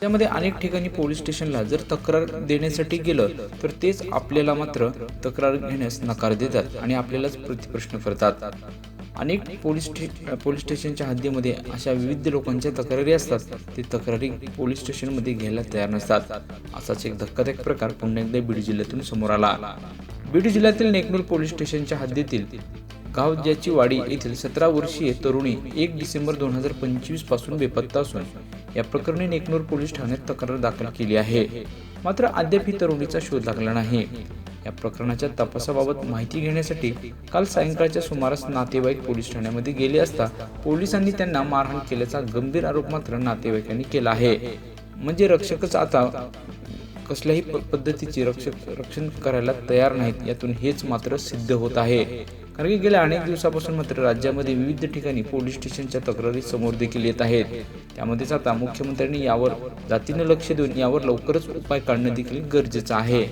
त्यामध्ये अनेक ठिकाणी पोलीस स्टेशनला जर तक्रार देण्यासाठी गेलं तर तेच आपल्याला मात्र तक्रार घेण्यास नकार देतात आणि आपल्यालाच प्रतिप्रश्न करतात. अनेक पोलीस स्टे पोलीस स्टेशनच्या हद्दीमध्ये अशा विविध लोकांच्या तक्रारी असतात. ते तक्रारी पोलीस स्टेशनमध्ये घ्यायला तयार नसतात. असाच एक धक्कादायक प्रकार पुन्हा एकदा बीड जिल्ह्यातून समोर आला. बीड जिल्ह्यातील नेकनूर पोलीस स्टेशनच्या हद्दीतील गाव ज्याची वाडी येथील सतरा वर्षीय तरुणी एक डिसेंबर दोन हजार पंचवीसपासून बेपत्ता असून या प्रकरणी नेकनूर पोलीस ठाण्यात तक्रार दाखल केली आहे. मात्र अद्याप ही तरुणीचा शोध लागला नाही. या प्रकरणाच्या तपासाबाबत माहिती घेण्यासाठी काल सायंकाळच्या सुमारास नातेवाईक पोलीस ठाण्यामध्ये गेले असता पोलिसांनी त्यांना मारहाण केल्याचा गंभीर आरोप मात्र नातेवाईकांनी केला आहे. म्हणजे रक्षकच आता कसल्याही प- पद्धतीचे रक्षक रक्षण करायला तयार नाहीत. यातून हेच मात्र सिद्ध होत आहे. कारण की गेल्या अनेक दिवसापासून मात्र राज्यामध्ये विविध ठिकाणी पोलीस स्टेशनच्या तक्रारी समोर देखील येत आहेत. त्यामध्येच आता मुख्यमंत्र्यांनी यावर जातीनं लक्ष देऊन यावर लवकरच उपाय काढणं देखील गरजेचं आहे.